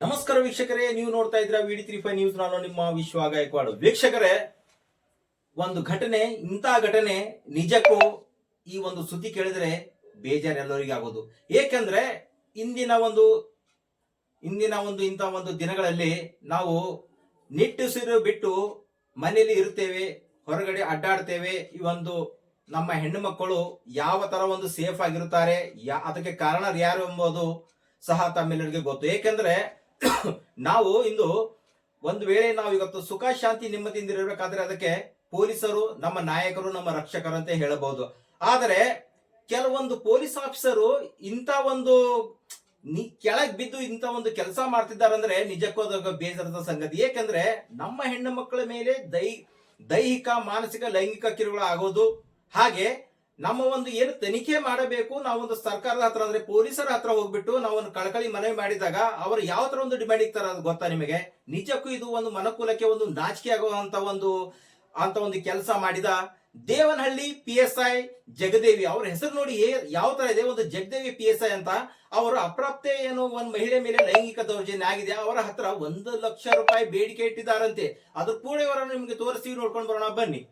ನಮಸ್ಕಾರ ವೀಕ್ಷಕರೇ, ನೀವು ನೋಡ್ತಾ ಇದ್ರ ವಿಡಿ ತ್ರೀ ಫೈವ್ ನ್ಯೂಸ್ ನಾನು ನಿಮ್ಮ ವಿಶ್ವ ಗಾಯಕ್ವಾಡ್. ವೀಕ್ಷಕರೇ, ಒಂದು ಘಟನೆ ಇಂತಹ ಘಟನೆ ನಿಜಕ್ಕೂ ಈ ಒಂದು ಸುದ್ದಿ ಕೇಳಿದ್ರೆ ಬೇಜಾರ್ ಎಲ್ಲರಿಗೆ ಆಗೋದು. ಏಕೆಂದ್ರೆ ಇಂದಿನ ಒಂದು ಇಂದಿನ ಒಂದು, ಇಂಥ ಒಂದು ದಿನಗಳಲ್ಲಿ ನಾವು ನಿಟ್ಟುಸಿರು ಬಿಟ್ಟು ಮನೆಯಲ್ಲಿ ಇರುತ್ತೇವೆ, ಹೊರಗಡೆ ಅಡ್ಡಾಡ್ತೇವೆ. ಈ ಒಂದು ನಮ್ಮ ಹೆಣ್ಣು ಮಕ್ಕಳು ಯಾವ ತರ ಒಂದು ಸೇಫ್ ಆಗಿರುತ್ತಾರೆ, ಯಾ, ಅದಕ್ಕೆ ಕಾರಣ ಯಾರು ಎಂಬುದು ಸಹ ತಮ್ಮೆಲ್ಲರಿಗೆ ಗೊತ್ತು. ಏಕೆಂದ್ರೆ ನಾವು ಇಂದು ಒಂದು ವೇಳೆ ನಾವು ಇವತ್ತು ಸುಖ, ಶಾಂತಿ ನೆಮ್ಮದಿಯಿಂದ ಇರಬೇಕಾದ್ರೆ ಅದಕ್ಕೆ ಪೊಲೀಸರು, ನಮ್ಮ ನಾಯಕರು, ನಮ್ಮ ರಕ್ಷಕರು ಅಂತ ಹೇಳಬಹುದು. ಆದರೆ ಕೆಲವೊಂದು ಪೊಲೀಸ್ ಆಫೀಸರು ಇಂಥ ಒಂದು ನಿ, ಕೆಳಗ್ ಬಿದ್ದು ಇಂಥ ಒಂದು ಕೆಲಸ ಮಾಡ್ತಿದ್ದಾರೆ ಅಂದ್ರೆ ನಿಜಕ್ಕೂ ಬೇಜಾರದ ಬೇಸರದ ಸಂಗತಿ. ಏಕೆಂದ್ರೆ ನಮ್ಮ ಹೆಣ್ಣು ಮಕ್ಕಳ ಮೇಲೆ ದೈ, ದೈಹಿಕ, ಮಾನಸಿಕ, ಲೈಂಗಿಕ ಕಿರುಕುಳ ಆಗೋದು. ಹಾಗೆ ನಮ್ಮ ಒಂದು ಏನು ತನಿಖೆ ಮಾಡಬೇಕು ನಾವೊಂದು ಸರ್ಕಾರದ ಹತ್ರ ಅಂದ್ರೆ ಪೊಲೀಸರ ಹತ್ರ ಹೋಗ್ಬಿಟ್ಟು ನಾವೊಂದು ಕಳಕಳಿ ಮನವಿ ಮಾಡಿದಾಗ ಅವರು ಯಾವ ತರ ಒಂದು ಡಿಮ್ಯಾಂಡ್ ಇರ್ತಾರೆ ಅದು ಗೊತ್ತಾ ನಿಮಗೆ? ನಿಜಕ್ಕೂ ಇದು ಒಂದು ಮನಕುಲಕ್ಕೆ ಒಂದು ನಾಚಿಕೆ ಆಗುವಂತ ಒಂದು, ಅಂತ ಒಂದು ಕೆಲಸ ಮಾಡಿದ Devanahalli P S I Jagadevi. ಅವ್ರ ಹೆಸರು ನೋಡಿ ಯಾವ ತರ ಇದೆ? ಒಂದು ಜಗದೇವಿ ಪಿ ಎಸ್ ಐ ಅಂತ ಅವರು ಅಪ್ರಾಪ್ತೆ ಏನು ಒಂದು ಮಹಿಳೆ ಮೇಲೆ ಲೈಂಗಿಕ ದೌರ್ಜನ್ಯ ಆಗಿದೆ. ಅವರ ಹತ್ರ ಒಂದು ಲಕ್ಷ ರೂಪಾಯಿ ಬೇಡಿಕೆ ಇಟ್ಟಿದ್ದಾರಂತೆ. ಅದ್ರ ಕೂಡ ಇವರನ್ನು ನಿಮಗೆ ತೋರಿಸಿ ನೋಡ್ಕೊಂಡು ಬರೋಣ. ಬನ್ನಿ.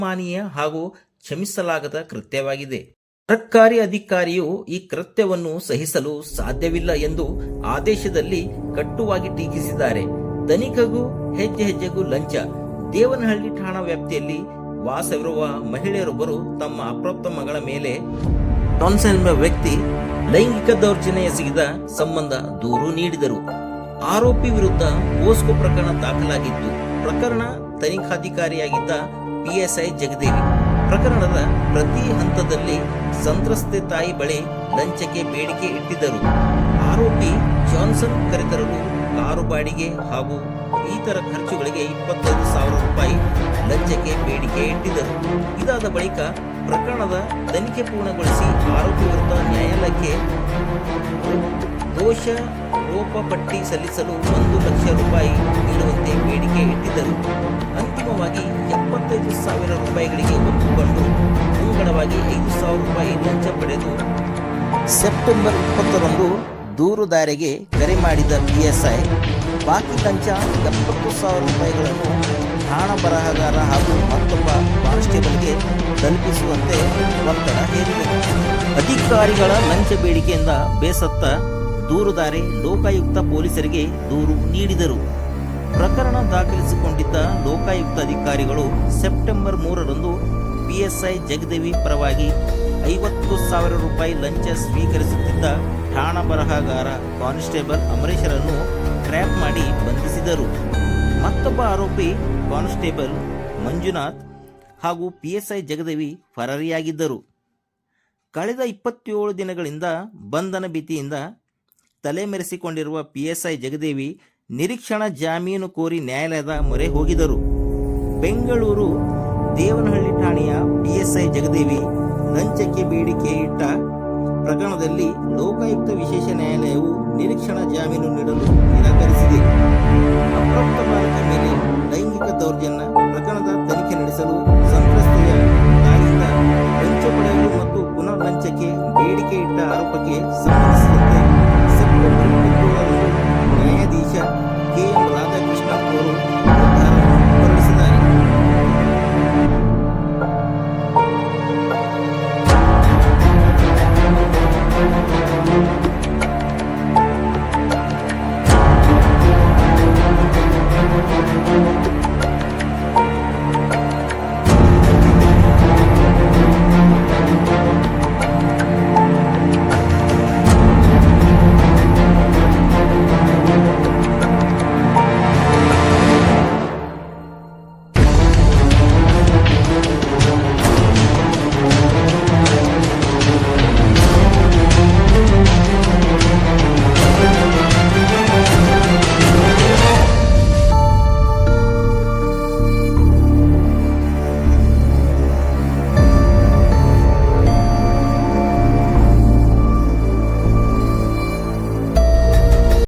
ಮಾನೀಯ ಹಾಗೂ ಕ್ಷಮಿಸಲಾಗದ ಕೃತ್ಯವಾಗಿದೆ. ಸರ್ಕಾರಿ ಅಧಿಕಾರಿಯು ಈ ಕೃತ್ಯವನ್ನು ಸಹಿಸಲು ಸಾಧ್ಯವಿಲ್ಲ ಎಂದು ಆದೇಶದಲ್ಲಿ ಕಟ್ಟುವಾಗಿ ಟೀಕಿಸಿದ್ದಾರೆ. ತನಿಖೆಗೂ ಹೆಜ್ಜೆ ಹೆಜ್ಜೆಗೂ ಲಂಚ. ದೇವನಹಳ್ಳಿ ಠಾಣಾ ವ್ಯಾಪ್ತಿಯಲ್ಲಿ ವಾಸವಿರುವ ಮಹಿಳೆಯರೊಬ್ಬರು ತಮ್ಮ ಅಪ್ರಾಪ್ತ ಮಗಳ ಮೇಲೆ ಟಾನ್ಸನ್ ಎಂಬ ವ್ಯಕ್ತಿ ಲೈಂಗಿಕ ದೌರ್ಜನ್ಯ ಎಸಗಿದ ಸಂಬಂಧ ದೂರು ನೀಡಿದರು. ಆರೋಪಿ ವಿರುದ್ಧ ಪೋಸ್ಕೋ ಪ್ರಕರಣ ದಾಖಲಾಗಿತ್ತು. ಪ್ರಕರಣ ತನಿಖಾಧಿಕಾರಿಯಾಗಿದ್ದ ಪಿಎಸ್ಐ ಜಗದೇವಿ. ಪ್ರಕರಣದ ಪ್ರತಿ ಹಂತದಲ್ಲಿ ಸಂತ್ರಸ್ತೆ ತಾಯಿ ಬಳಿ ಲಂಚಕ್ಕೆ ಬೇಡಿಕೆ ಇಟ್ಟಿದ್ದರು. ಆರೋಪಿ ಜಾನ್ಸನ್ ಕರೆತರಲು ಕಾರು ಬಾಡಿಗೆ ಹಾಗೂ ಇತರ ಖರ್ಚುಗಳಿಗೆ ಇಪ್ಪತ್ತೈದು ಸಾವಿರ ರೂಪಾಯಿ ಲಂಚಕ್ಕೆ ಬೇಡಿಕೆ ಇಟ್ಟಿದ್ದರು. ಇದಾದ ಬಳಿಕ ಪ್ರಕರಣದ ತನಿಖೆ ಪೂರ್ಣಗೊಳಿಸಿ ಆರೋಪಿ ವಿರುದ್ಧ ನ್ಯಾಯಾಲಯಕ್ಕೆ ದೋಷ ಲೋಪ ಪಟ್ಟಿ ಸಲ್ಲಿಸಲು ಒಂದು ಲಕ್ಷ ರೂಪಾಯಿ ನೀಡುವಂತೆ ಬೇಡಿಕೆ ಇಟ್ಟಿದ್ದರು. ಅಂತಿಮವಾಗಿ ಎಪ್ಪತ್ತೈದು ಸಾವಿರ ರೂಪಾಯಿಗಳಿಗೆ ಒಪ್ಪಿಕೊಂಡು ಮುಂಗಡವಾಗಿ ಐದು ಸಾವಿರ ರೂಪಾಯಿ ಲಂಚ ಪಡೆದು ಸೆಪ್ಟೆಂಬರ್ ಇಪ್ಪತ್ತರಂದು ದೂರುದಾರಿಗೆ ಕರೆ ಮಾಡಿದ ಪಿಎಸ್ಐ, ಬಾಕಿ ಲಂಚ ಎಪ್ಪತ್ತು ಸಾವಿರ ರೂಪಾಯಿಗಳನ್ನು ಹಣ ಬರಹಗಾರ ಹಾಗೂ ಮತ್ತೊಬ್ಬ ಕಾನ್ಸ್ಟೇಬಲ್ಗೆ ತಲುಪಿಸುವಂತೆ ಒತ್ತಡ ಹೇರಿದರು ಅಧಿಕಾರಿಗಳ ಲಂಚ ಬೇಡಿಕೆಯಿಂದ ಬೇಸತ್ತ ದೂರುದಾರೆ ಲೋಕಾಯುಕ್ತ ಪೊಲೀಸರಿಗೆ ದೂರು ನೀಡಿದರು. ಪ್ರಕರಣ ದಾಖಲಿಸಿಕೊಂಡಿದ್ದ ಲೋಕಾಯುಕ್ತ ಅಧಿಕಾರಿಗಳು ಸೆಪ್ಟೆಂಬರ್ ಮೂರರಂದು ಪಿಎಸ್ಐ ಜಗದೇವಿ ಪರವಾಗಿ ಐವತ್ತು ಸಾವಿರ ರೂಪಾಯಿ ಲಂಚ ಸ್ವೀಕರಿಸುತ್ತಿದ್ದ ಠಾಣಾ ಬರಹಗಾರ ಕಾನ್ಸ್ಟೇಬಲ್ ಅಮರೇಶರನ್ನು ಟ್ರ್ಯಾಪ್ ಮಾಡಿ ಬಂಧಿಸಿದರು. ಮತ್ತೊಬ್ಬ ಆರೋಪಿ ಕಾನ್ಸ್ಟೇಬಲ್ ಮಂಜುನಾಥ್ ಹಾಗೂ ಪಿಎಸ್ಐ ಜಗದೇವಿ ಫರಾರಿಯಾಗಿದ್ದರು. ಕಳೆದ ಇಪ್ಪತ್ತೇಳು ದಿನಗಳಿಂದ ಬಂಧನ ಭೀತಿಯಿಂದ ತಲೆಮೆರೆಸಿಕೊಂಡಿರುವ ಪಿಎಸ್ಐ ಜಗದೇವಿ ನಿರೀಕ್ಷಣಾ ಜಾಮೀನು ಕೋರಿ ನ್ಯಾಯಾಲಯದ ಮೊರೆ ಹೋಗಿದರು ಬೆಂಗಳೂರು ದೇವನಹಳ್ಳಿ ಠಾಣೆಯ ಪಿಎಸ್ಐ ಜಗದೇವಿ ಲಂಚಕ್ಕೆ ಬೇಡಿಕೆ ಇಟ್ಟ ಪ್ರಕರಣದಲ್ಲಿ ಲೋಕಾಯುಕ್ತ ವಿಶೇಷ ನ್ಯಾಯಾಲಯವು ನಿರೀಕ್ಷಣಾ ಜಾಮೀನು ನೀಡಲು ನಿರಾಕರಿಸಿದೆ. ಅಪ್ರಾಪ್ತ ಬಾಲಕ ಮೇಲೆ ಲೈಂಗಿಕ ದೌರ್ಜನ್ಯ